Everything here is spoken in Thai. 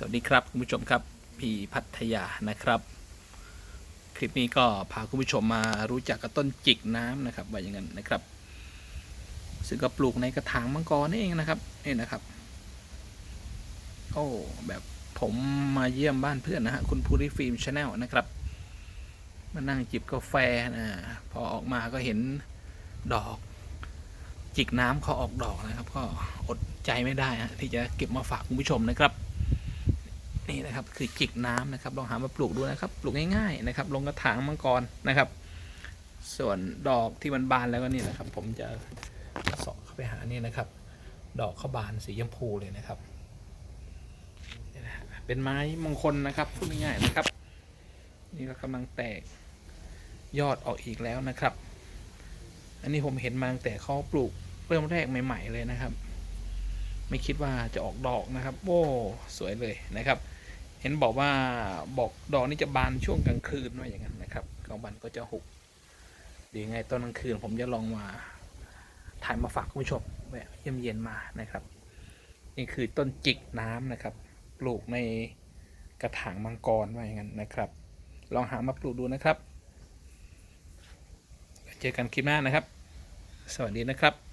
สวัสดีครับคุณผู้ชมครับพี่พัทยานะครับ คลิปนี้ก็พาคุณผู้ชมมารู้จักกับต้นจิกน้ำนะครับว่าอย่างนั้นนะครับ ซึ่งก็ปลูกในกระถางมังกรนี่เองนะครับนี่นะครับ โอ้แบบผมมาเยี่ยมบ้านเพื่อนนะฮะคุณภูริฟิล์มชาแนลนะครับมานั่งจิบกาแฟนะพอออกมาก็เห็นดอก จิกน้ำเขาออกดอกนะครับ ก็อดใจไม่ได้ฮะที่จะเก็บมาฝากคุณผู้ชมนะครับ นี่นะครับคือจิกน้ำนะครับ ลองหามาปลูกดูนะครับ ปลูกง่ายๆนะครับ ลงกระถางมังกรนะครับ ส่วนดอกที่มันบานแล้วก็นี่นะครับ ผมจะสาะเข้าไปหานี่นะครับ ดอกเขาบานสีชมพูเลยนะครับ เป็นไม้มงคลนะครับพูดง่ายๆนะครับ นี่ก็กำลังแตกยอดออกอีกแล้วนะครับ อันนี้ผมเห็นมาตั้งแต่เขาปลูกเริ่มแรกใหม่ ๆ เลยนะครับ ไม่คิดว่าจะออกดอกนะครับ โอ้ สวยเลยนะครับ เห็นบอกว่าบอกดอกนี่จะบานช่วงกลางคืนว่าอย่างนั้นนะครับกลางวันก็จะหุบดีไงตอนกลางคืนผมจะลองมาถ่ายมาฝากคุณผู้ชมแวะเยี่ยมเยียนมานะครับ นี่คือต้นจิกน้ำนะครับ ปลูกในกระถางมังกรว่าอย่างนั้นนะครับ ลองหามาปลูกดูนะครับ เจอกันคลิปหน้านะครับ สวัสดีนะครับ